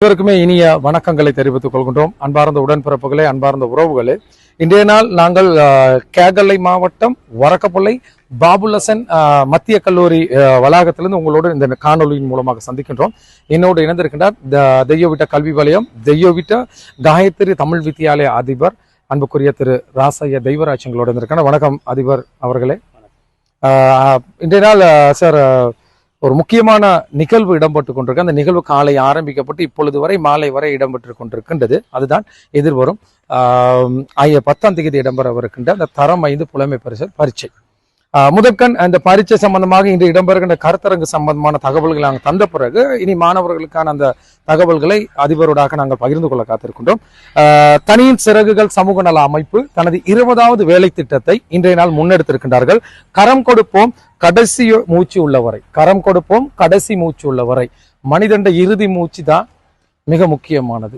அனைவருக்குமே இனிய வணக்கங்களை தெரிவித்துக் கொள்கின்றோம். அன்பார்ந்த உடன்பிறப்புகளே அன்பார்ந்த உறவுகளே இன்றைய நாள் நாங்கள் அஹ், கேகலை மாவட்டம் வரக்கப்புள்ளை பாபுலசன் மத்திய கல்லூரி வளாகத்திலிருந்து உங்களோடு இந்த காணொலியின் மூலமாக சந்திக்கின்றோம். என்னோடு இணைந்திருக்கின்றார் தெய்யோவிட்ட கல்வி வலயம் தெய்யோவிட்ட காயத்ரி தமிழ் வித்தியாலய அதிபர் அன்புக்குரிய திரு ராசைய தெய்வராஜ் எங்களோடு இருந்திருக்காங்க வணக்கம் அதிபர் அவர்களே. இன்றைய நாள் சார் ஒரு முக்கியமான நிகழ்வு இடம்பெற்று கொண்டிருக்கு. அந்த நிகழ்வு காலை ஆரம்பிக்கப்பட்டு இப்பொழுது வரை மாலை வரை இடம்பெற்று கொண்டிருக்கின்றது. அதுதான் எதிர்வரும் ஆஹ், ஐய பத்தாம் தேதி இடம்பெறவிருக்கின்ற அந்த தரம் ஐந்து புலமை பரிசல் பரீட்சை. முதற்கண் அந்த பரீட்சை சம்பந்தமாக இன்று இடம்பெறுகின்ற கருத்தரங்கு சம்பந்தமான தகவல்களை நாங்கள் தந்த பிறகு இனி மாணவர்களுக்கான அந்த தகவல்களை அதிபரோடாக நாங்கள் பகிர்ந்து கொள்ள காத்திருக்கின்றோம். ஆஹ், தனியின் சிறகுகள் சமூக நல அமைப்பு தனது இருபதாவது வேலை திட்டத்தை இன்றைய நாள் முன்னெடுத்திருக்கின்றார்கள். கரம் கொடுப்போம் கடைசி மூச்சு உள்ளவரை. கரம் கொடுப்போம் கடைசி மூச்சு உள்ளவரை. மனிதண்ட இறுதி மூச்சு தான் மிக முக்கியமானது.